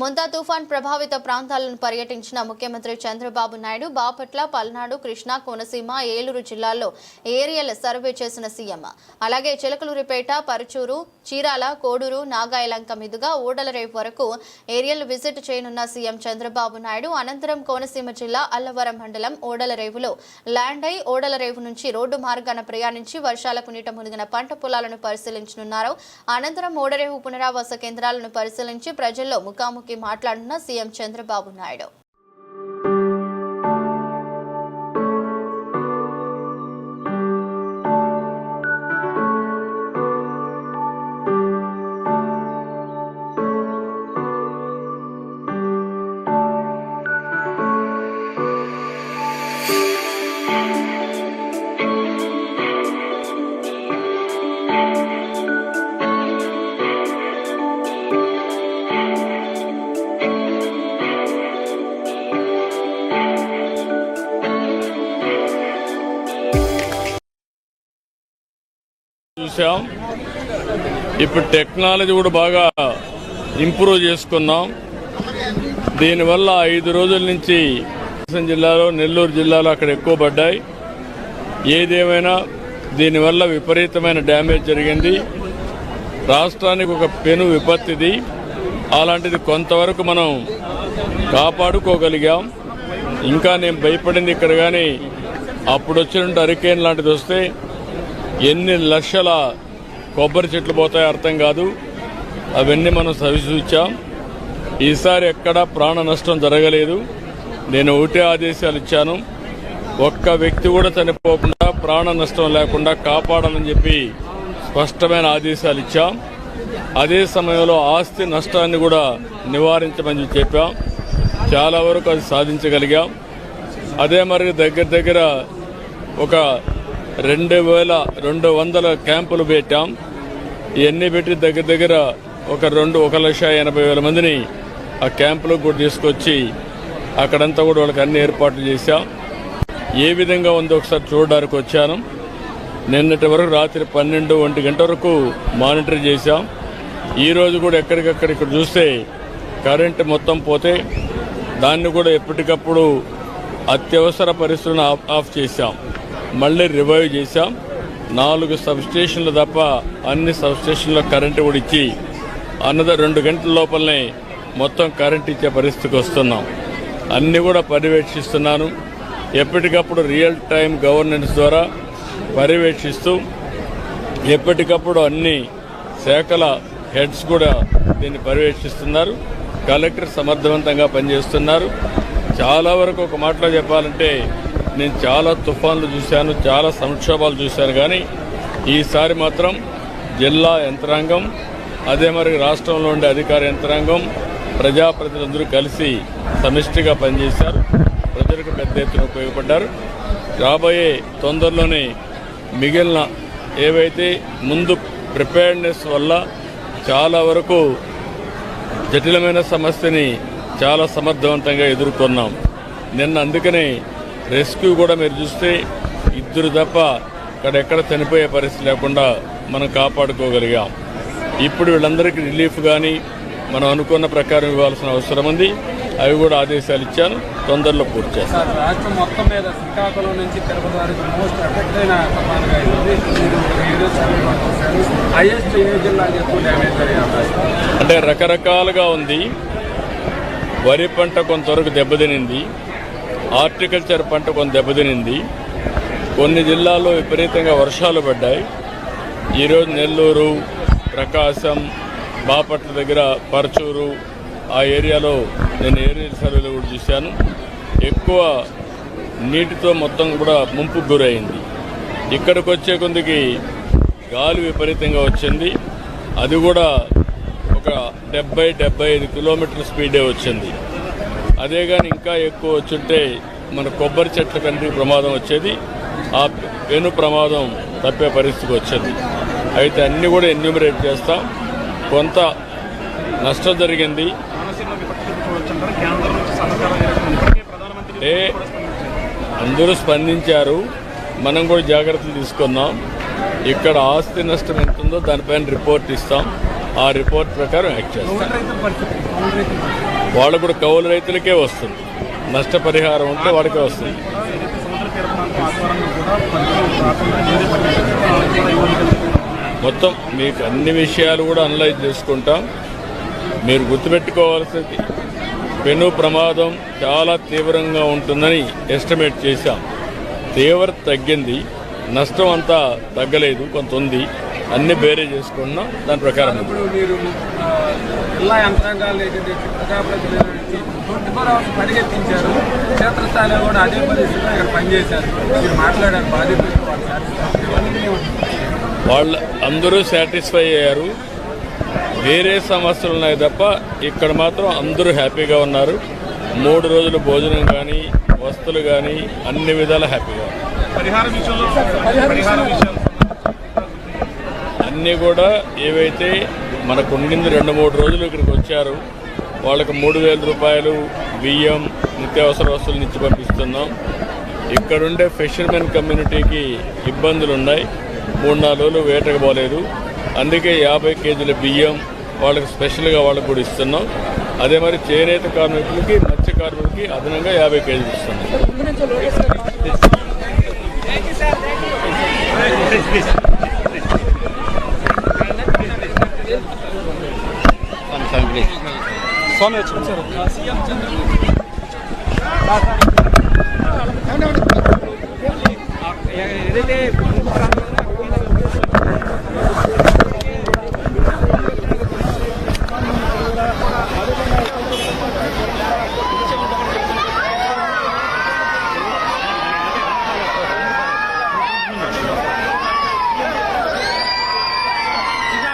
ముంతా తుఫాన్ ప్రభావిత ప్రాంతాలను పర్యటించిన ముఖ్యమంత్రి చంద్రబాబు నాయుడు బాపట్ల పల్నాడు కృష్ణా కోనసీమ ఏలూరు జిల్లాల్లో ఏరియల్ సర్వే చేసిన సీఎం. అలాగే చిలకలూరిపేట పరుచూరు చీరాల కోడూరు నాగాయలంక మీదుగా ఊడలరేవు వరకు ఏరియల్ విజిట్ చేయనున్న సీఎం చంద్రబాబు నాయుడు అనంతరం కోనసీమ జిల్లా అల్లవరం మండలం ఓడలరేవులో ల్యాండ్ అయి ఓడలరేవు నుంచి రోడ్డు మార్గాన ప్రయాణించి వర్షాలకు నీట మునిగిన పంట పొలాలను పరిశీలించనున్నారు. అనంతరం ఓడరేవు పునరావాస కేంద్రాలను పరిశీలించి ప్రజల్లో ముఖాముఖి మాట్లాడిన సీఎం చంద్రబాబు నాయుడు. చూసాం ఇప్పుడు టెక్నాలజీ కూడా బాగా ఇంప్రూవ్ చేసుకున్నాం. దీనివల్ల ఐదు రోజుల నుంచి కృష్ణ జిల్లాలో నెల్లూరు జిల్లాలో అక్కడ ఎక్కువ పడ్డాయి. ఏదేమైనా దీనివల్ల విపరీతమైన డ్యామేజ్ జరిగింది. రాష్ట్రానికి ఒక పెను విపత్తిది. అలాంటిది కొంతవరకు మనం కాపాడుకోగలిగాం. ఇంకా నేను భయపడింది ఇక్కడ కానీ అప్పుడు వచ్చినట్టు హరికేన్ లాంటిది వస్తే ఎన్ని లక్షల కొబ్బరి చెట్లు పోతాయో అర్థం కాదు. అవన్నీ మనం సవిచూచాం ఈసారి ఎక్కడా ప్రాణ నష్టం జరగలేదు. నేను ఒకటే ఆదేశాలు ఇచ్చాను. ఒక్క వ్యక్తి కూడా చనిపోకుండా ప్రాణ నష్టం లేకుండా కాపాడాలని చెప్పి స్పష్టమైన ఆదేశాలు ఇచ్చాం. అదే సమయంలో ఆస్తి నష్టాన్ని కూడా నివారించమని చెప్పాం. చాలా వరకు అది సాధించగలిగాం. అదే మరి దగ్గర దగ్గర ఒక రెండు వేల రెండు వందల క్యాంపులు పెట్టాం. ఇవన్నీ పెట్టి దగ్గర దగ్గర ఒక రెండు ఒక లక్ష ఎనభై వేల మందిని ఆ క్యాంపులకు కూడా తీసుకొచ్చి అక్కడంతా కూడా వాళ్ళకి అన్ని ఏర్పాట్లు చేశాం. ఏ విధంగా ఉందో ఒకసారి చూడడానికి వచ్చాను. నిన్నటి వరకు రాత్రి పన్నెండు ఒంటి గంట వరకు మానిటర్ చేశాం. ఈరోజు కూడా ఎక్కడికక్కడ ఇక్కడ చూస్తే కరెంటు మొత్తం పోతే దాన్ని కూడా ఎప్పటికప్పుడు అత్యవసర పరిస్థితులను ఆఫ్ ఆఫ్ చేశాం. మళ్ళీ రివైవ్ చేశాం. నాలుగు సబ్స్టేషన్లు తప్ప అన్ని సబ్స్టేషన్లో కరెంటు కూడా ఇచ్చి అన్నద రెండు గంటల లోపలనే మొత్తం కరెంట్ ఇచ్చే పరిస్థితికి వస్తున్నాం. అన్నీ కూడా పర్యవేక్షిస్తున్నాను. ఎప్పటికప్పుడు రియల్ టైం గవర్నెన్స్ ద్వారా పర్యవేక్షిస్తూ ఎప్పటికప్పుడు అన్ని శాఖల హెడ్స్ కూడా దీన్ని పర్యవేక్షిస్తున్నారు. కలెక్టర్ సమర్థవంతంగా పనిచేస్తున్నారు. చాలా వరకు ఒక మాటలో చెప్పాలంటే నేను చాలా తుఫాన్లు చూశాను చాలా సంక్షోభాలు చూశాను కానీ ఈసారి మాత్రం జిల్లా యంత్రాంగం అదే మరి రాష్ట్రంలో ఉండే అధికార యంత్రాంగం ప్రజాప్రతినిధులందరూ కలిసి సమిష్టిగా పనిచేశారు. ప్రజలకు పెద్ద ఎత్తున ఉపయోగపడ్డారు. రాబోయే తొందరలోనే మిగిలిన ఏవైతే ముందు ప్రిపేర్నెస్ వల్ల చాలా వరకు జటిలమైన సమస్యని చాలా సమర్థవంతంగా ఎదుర్కొన్నాం. నిన్న అందుకనే రెస్క్యూ కూడా మీరు చూస్తే ఇద్దరు తప్ప ఇక్కడ ఎక్కడ చనిపోయే పరిస్థితి లేకుండా మనం కాపాడుకోగలిగాం. ఇప్పుడు వీళ్ళందరికీ రిలీఫ్ కానీ మనం అనుకున్న ప్రకారం ఇవ్వాల్సిన అవసరం ఉంది. అవి కూడా ఆదేశాలు ఇచ్చాను. తొందరలో పూర్తి చేస్తాను సార్ రాష్ట్రం మొత్తం మీద శ్రీకాకుళం నుంచి తిరుపతి వరకు మోస్ట్ ఎఫెక్ట్ అయిన తుఫానుగా ఇది మీరు వీడియో సర్వే చేశారు హైయెస్ట్ ఏ జిల్లాకి ఎక్కువ డ్యామేజ్ జరిగే అవకాశం. ఉంది? అంటే రకరకాలుగా ఉంది. వరి పంట కొంతవరకు దెబ్బతినింది. హార్టికల్చర్ పంట కొంత దెబ్బతినింది. కొన్ని జిల్లాల్లో విపరీతంగా వర్షాలు పడ్డాయి. ఈరోజు నెల్లూరు ప్రకాశం బాపట్ల దగ్గర పరచూరు ఆ ఏరియాలో నేను ఏరియల్ సర్వేలో కూడా చూశాను. ఎక్కువ నీటితో మొత్తం కూడా ముంపుకు గురైంది. ఇక్కడికి వచ్చే కొందికి గాలి విపరీతంగా వచ్చింది. అది కూడా ఒక డెబ్బై డెబ్బై ఐదు కిలోమీటర్ల స్పీడే వచ్చింది. అదే కానీ ఇంకా ఎక్కువ వచ్చుంటే మన కొబ్బరి చెట్ల కంటే ప్రమాదం వచ్చేది. ఆ పెను ప్రమాదం తప్పే పరిస్థితికి వచ్చేది. అయితే అన్నీ కూడా ఎన్యూమరేట్ చేస్తాం. కొంత నష్టం జరిగింది. ఏ అందరూ స్పందించారు. మనం కూడా జాగ్రత్తలు తీసుకున్నాం ఇక్కడ ఆస్తి నష్టం ఎంత ఉందో దానిపైన రిపోర్ట్ ఇస్తాం. ఆ రిపోర్ట్ ప్రకారం యాక్ట్ చేస్తాం కౌలు రైతుల పరిస్థితి కౌలు రైతుల పరిస్థితి. వాళ్ళకు కూడా కౌలు రైతులకే వస్తుంది. నష్టపరిహారం ఉంటే వాడికే వస్తుంది. మొత్తం మీకు అన్ని విషయాలు కూడా అనలైజ్ చేసుకుంటాం. మీరు గుర్తుపెట్టుకోవాల్సింది పెను ప్రమాదం చాలా తీవ్రంగా ఉంటుందని ఎస్టిమేట్ చేశాం. తీవ్రత తగ్గింది నష్టం అంతా తగ్గలేదు కొంత ఉంది. అన్ని బేరే చేసుకుంటున్నాం దాని ప్రకారం జిల్లా యంత్రాంగాలు ఏంటంటే ప్రజాప్రతినిధులు ట్వంటీ ఫోర్ అవర్స్ పరిగెత్తించారు. క్షేత్రస్థాయిలో కూడా అదే పరిస్థితిలో ఇక్కడ పనిచేశారు. మీరు మాట్లాడారు బాధితులు వాళ్ళు అందరూ సాటిస్ఫై అయ్యారు. వేరే సమస్యలు ఉన్నాయి తప్ప ఇక్కడ మాత్రం అందరూ హ్యాపీగా ఉన్నారు. మూడు రోజులు భోజనం కానీ వస్తువులు కానీ అన్ని విధాల హ్యాపీగా ఉన్నారు. పరిహార విషయంలో పరిహార విషయాలు అన్నీ కూడా ఏవైతే మనకు ఉండింది రెండు మూడు రోజులు ఇక్కడికి వచ్చారు వాళ్ళకి మూడు వేల రూపాయలు బియ్యం నిత్యావసర వస్తువులు ఇచ్చి పంపిస్తున్నాం. ఇక్కడుండే ఫిషర్మెన్ కమ్యూనిటీకి ఇబ్బందులు ఉన్నాయి. మూడు నాలుగు రోజులు వేటకు పోలేదు. అందుకే యాభై కేజీల బియ్యం వాళ్ళకి స్పెషల్గా వాళ్ళకి కూడా ఇస్తున్నాం. అదే మరి చేనేత కార్మికులకి మత్స్య కార్మికులకి అదనంగా యాభై కేజీలు ఇస్తున్నాం. Emre. Son açık.